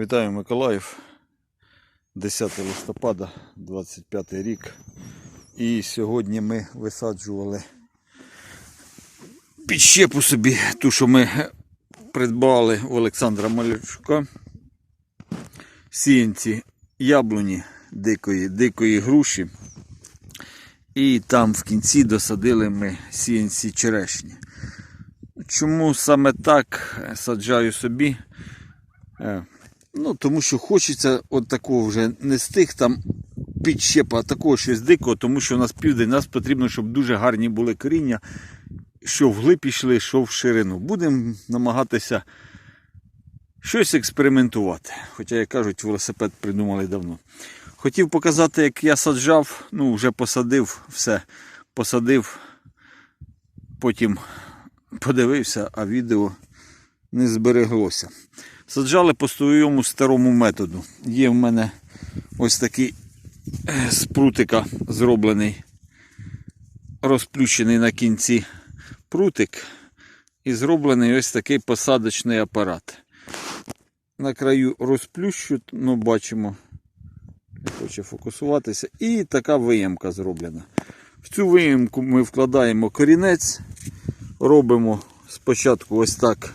Вітаю Миколаїв. 10 листопада, 25 рік. І сьогодні ми висаджували підщепу собі, ту, що ми придбали у Олександра Малючука. Сіянці яблуні дикої, дикої груші. І там в кінці досадили ми сіянці черешні. Чому саме так саджаю собі? Ну, тому що хочеться от такого вже не з тих там підщепа, такого щось дикого, тому що у нас південь, нас потрібно, щоб дуже гарні були коріння, що вглиб пішли, що в ширину. Будемо намагатися щось експериментувати. Хоча, як кажуть, велосипед придумали давно. Хотів показати, як я саджав, ну, вже посадив все, посадив, потім подивився, а відео не збереглося. Саджали по своєму старому методу. Є в мене ось такий е, з прутика зроблений, розплющений на кінці прутик і зроблений ось такий посадочний апарат. На краю розплющу, ну бачимо, не хоче фокусуватися. І така виємка зроблена. В цю виємку ми вкладаємо корінець, робимо спочатку ось так.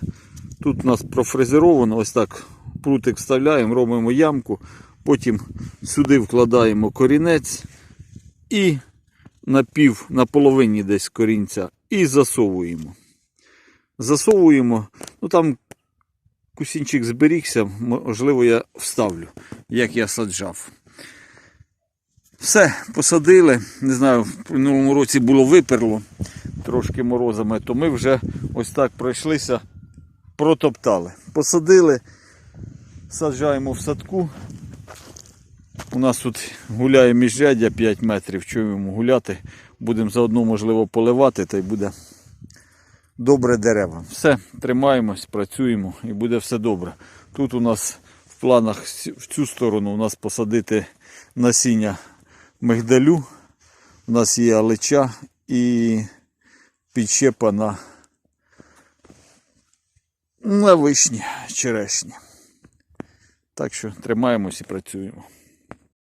Тут у нас профрезеровано, ось так прутик вставляємо, робимо ямку, потім сюди вкладаємо корінець і на пів, на половині десь корінця і засовуємо. Засовуємо, ну там кусінчик зберігся, можливо, я вставлю, як я саджав. Все, посадили. Не знаю, в минулому році було виперло трошки морозами, то ми вже ось так пройшлися протоптали. Посадили, саджаємо в садку. У нас тут гуляє міжряддя 5 метрів, чуємо гуляти. Будемо заодно, можливо, поливати, та й буде добре дерева. Все, тримаємось, працюємо і буде все добре. Тут у нас в планах в цю сторону у нас посадити насіння мигдалю. У нас є алича і підщепа на на вишні, черешні. Так що тримаємось і працюємо.